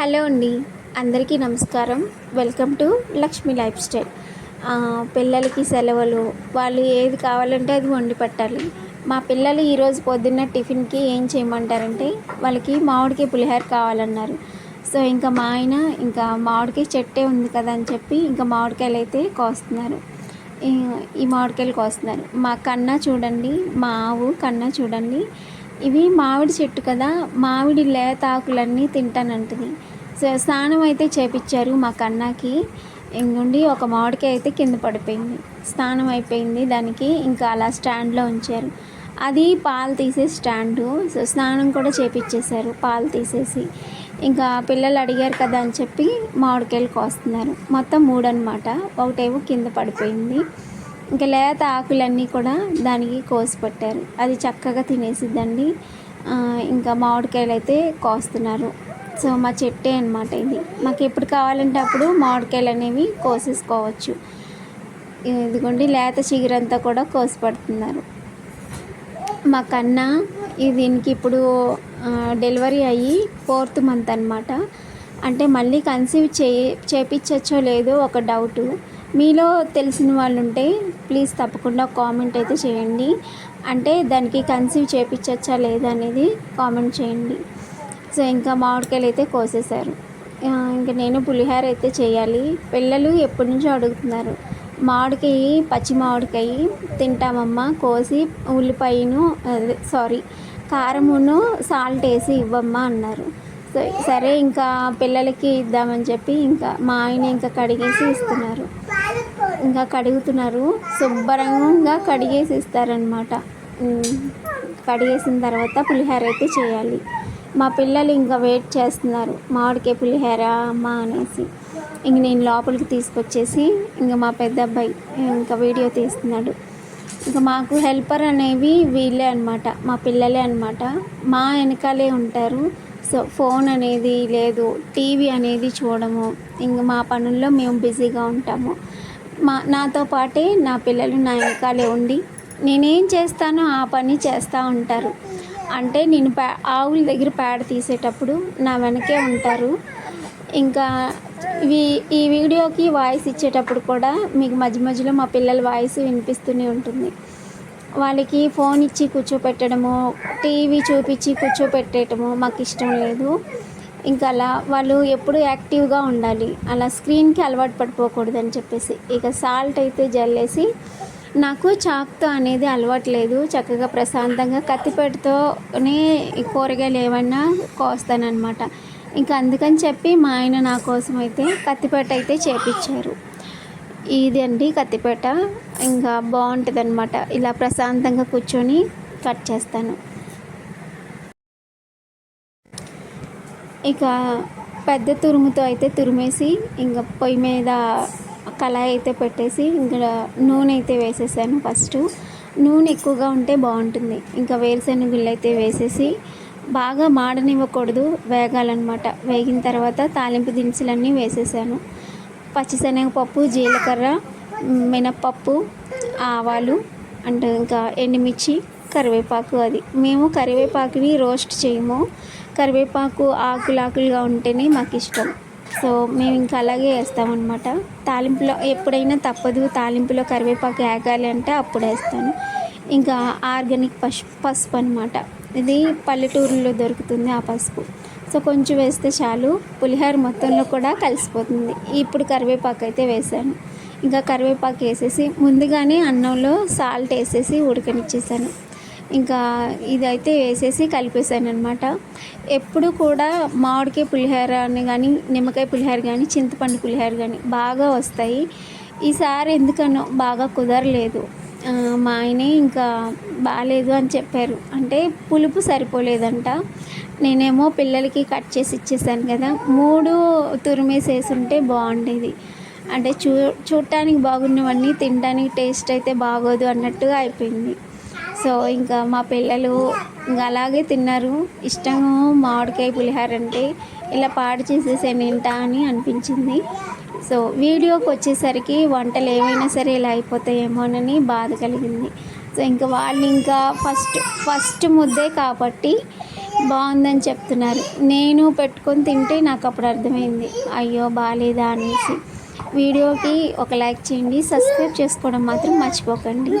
Hello అండి. అందరికీ నమస్కారం. Welcome to Lakshmi lifestyle. పిల్లలకి సెలవులు వాళ్ళు ఏది కావాలంటే అది వండి పెట్టాలి. మా పిల్లలు ఈరోజు పొద్దున్న టిఫిన్కి ఏం చేయమంటారంటే వాళ్ళకి మామిడికాయ పులిహోర కావాలన్నారు. సో ఇంకా మా ఆయన ఇంకా మామిడికాయ చెట్టే ఉంది కదా అని చెప్పి ఇంకా మామిడికాయలు అయితే కోస్తున్నారు. ఈ మామిడికాయలు కోస్తున్నారు. మా కన్నా చూడండి మా ఆవు కన్నా చూడండి ఇవి మామిడి చెట్టు కదా మామిడి లేత ఆకులన్నీ తింటానంటుంది. సో స్నానం అయితే చేపించారు మా కన్నాకి. ఇంగుండి ఒక మామిడికాయ అయితే కింద పడిపోయింది. స్నానం అయిపోయింది దానికి ఇంకా అలా స్టాండ్లో ఉంచారు. అది పాలు తీసే స్టాండు సో స్నానం కూడా చేపించేశారు పాలు తీసేసి. ఇంకా పిల్లలు అడిగారు కదా అని చెప్పి మామిడికాయలు కోస్తున్నారు. మొత్తం మూడు అనమాట ఒకటేమో కింద పడిపోయింది. ఇంకా లేత ఆకులన్నీ కూడా దానికి కోసి పెట్టారు. అది చక్కగా తినేసిద్దండి. ఇంకా మామిడికాయలు అయితే కోస్తున్నారు. సో మా చెట్టే అనమాట ఇది. మాకు ఎప్పుడు కావాలంటే అప్పుడు మామిడికాయలు అనేవి కోసేసుకోవచ్చు. ఇదిగోండి లేత చిగురంతా కూడా కోసి పెడుతున్నారు. మా కన్నా ఇది దీనికి ఇప్పుడు డెలివరీ అయ్యి ఫోర్త్ మంత్ అనమాట అంటే మళ్ళీ కన్సీవ్ చే చేపించచ్చో లేదో ఒక డౌటు. మీలో తెలిసిన వాళ్ళు ఉంటే ప్లీజ్ తప్పకుండా కామెంట్ అయితే చేయండి. అంటే దానికి కన్సీవ్ చేపించచ్చా లేదా అనేది కామెంట్ చేయండి. సో ఇంకా మామిడికాయలు అయితే కోసేశారు. ఇంకా నేను పులిహోర అయితే చేయాలి. పిల్లలు ఎప్పటి నుంచో అడుగుతున్నారు మామిడికాయ పచ్చి మామిడికాయ తింటామమ్మా కోసి ఉల్లిపాయను అదే సారీ కారమును సాల్ట్ వేసి ఇవ్వమ్మా అన్నారు. సరే ఇంకా పిల్లలకి ఇద్దామని చెప్పి ఇంకా మా ఆయన ఇంకా కడిగేసి ఇస్తున్నారు. ఇంకా కడుగుతున్నారు. శుభ్రంగా కడిగేసి ఇస్తారనమాట కడిగేసిన తర్వాత పులిహోర అయితే చేయాలి. మా పిల్లలు ఇంకా వెయిట్ చేస్తున్నారు. మామిడికే పులిహోర అమ్మ అనేసి. ఇంక నేను లోపలికి తీసుకొచ్చేసి ఇంకా మా పెద్ద అబ్బాయి ఇంకా వీడియో తీస్తున్నాడు. ఇంకా మాకు హెల్పర్ అనేవి వీళ్ళే అనమాట మా పిల్లలే అనమాట మా వెనకాలే ఉంటారు. సో ఫోన్ అనేది లేదు టీవీ అనేది చూడము. ఇంక మా పనుల్లో మేము బిజీగా ఉంటాము. మా నాతో పాటే నా పిల్లలు నా వెనకాలే ఉండి నేనేం చేస్తానో ఆ పని చేస్తూ ఉంటారు. అంటే నేను పే ఆవుల దగ్గర పేడ తీసేటప్పుడు నా వెనకే ఉంటారు. ఇంకా ఇవి ఈ వీడియోకి వాయిస్ ఇచ్చేటప్పుడు కూడా మీకు మధ్య మధ్యలో మా పిల్లల వాయిస్ వినిపిస్తూనే ఉంటుంది. వాళ్ళకి ఫోన్ ఇచ్చి కూర్చోపెట్టడము టీవీ చూపించి కూర్చోపెట్టేయటము మాకు ఇష్టం లేదు. ఇంకా అలా వాళ్ళు ఎప్పుడు యాక్టివ్గా ఉండాలి. అలా స్క్రీన్కి అలవాటు పడిపోకూడదు అని చెప్పేసి ఇక సాల్ట్ అయితే జల్లేసి నాకు చాక్తో అనేది అలవాటు లేదు. చక్కగా ప్రశాంతంగా కత్తిపెట్టుతోనే కూరగాయలు ఏమన్నా కోస్తానన్నమాట. ఇంకా అందుకని చెప్పి మా ఆయన నా కోసం అయితే కత్తిపెట్ట అయితే చేపించారు ఇది అండి కత్తిపేట. ఇంకా బాగుంటుంది అనమాట ఇలా ప్రశాంతంగా కూర్చొని కట్ చేస్తాను. ఇక పెద్ద తురుముతో అయితే తురిమేసి ఇంకా పొయ్యి మీద కళాయి అయితే పెట్టేసి ఇంకా నూనె అయితే వేసేసాను ఫస్ట్. నూనె ఎక్కువగా ఉంటే బాగుంటుంది. ఇంకా వేరుశెనగుళ్ళు అయితే వేసేసి బాగా మాడనివ్వకూడదు వేగాలన్నమాట. వేగిన తర్వాత తాలింపు దినుసులన్నీ వేసేసాను. పచ్చిశనగపప్పు జీలకర్ర మినప్పప్పు ఆవాలు అంటే ఇంకా ఎండుమిర్చి కరివేపాకు అది. మేము కరివేపాకుని రోస్ట్ చేయము. కరివేపాకు ఆకులాకులుగా ఉంటేనే మాకు ఇష్టం. సో మేము ఇంకా అలాగే వేస్తామన్నమాట. తాలింపులో ఎప్పుడైనా తప్పదు. తాలింపులో కరివేపాకు వేగాలి అంటే అప్పుడు వేస్తాను. ఇంకా ఆర్గానిక్ పసుపు పసుపు అనమాట ఇది పల్లెటూరులో దొరుకుతుంది ఆ పసుపు. సో కొంచెం వేస్తే చాలు. పులిహోర మొత్తంలో కూడా కలిసిపోతుంది. ఇప్పుడు కరివేపాకు అయితే వేసాను ఇంకా కరివేపాకు వేసేసి ముందుగానే అన్నంలో సాల్ట్ వేసేసి ఉడకనిచ్చేసాను. ఇంకా ఇదైతే వేసేసి కలిపేసాను అనమాట ఎప్పుడు కూడా మామిడికాయ పులిహోర అని కానీ నిమ్మకాయ పులిహోర కానీ చింతపండు పులిహోర కానీ బాగా వస్తాయి. ఈసారి ఎందుకనో బాగా కుదరలేదు. మా ఆయనే ఇంకా బాగాలేదు అని చెప్పారు. అంటే పులుపు సరిపోలేదంట. నేనేమో పిల్లలకి కట్ చేసి ఇచ్చేసాను కదా. మూడు తురిమేసేసి ఉంటే బాగుండేది. అంటే చూ చూడటానికి బాగున్నవన్నీ తినడానికి టేస్ట్ అయితే బాగోదు అన్నట్టుగా అయిపోయింది. సో ఇంకా మా పిల్లలు ఇంకా అలాగే తిన్నారు. ఇష్టము మామిడికాయ పులిహారంటే ఇలా పాడు చేసేసాను ఏంటా అని అనిపించింది. సో వీడియోకి వచ్చేసరికి వంటలు ఏమైనా సరే ఇలా అయిపోతాయేమోనని బాధ కలిగింది. సో ఇంకా వాళ్ళు ఇంకా ఫస్ట్ ఫస్ట్ ముద్దే కాబట్టి బాగుందని చెప్తున్నారు. నేను పెట్టుకొని తింటే నాకు అప్పుడు అర్థమైంది. అయ్యో బాగాలేదా అనేసి. వీడియోకి ఒక లైక్ చేయండి సబ్స్క్రైబ్ చేసుకోవడం మాత్రం మర్చిపోకండి.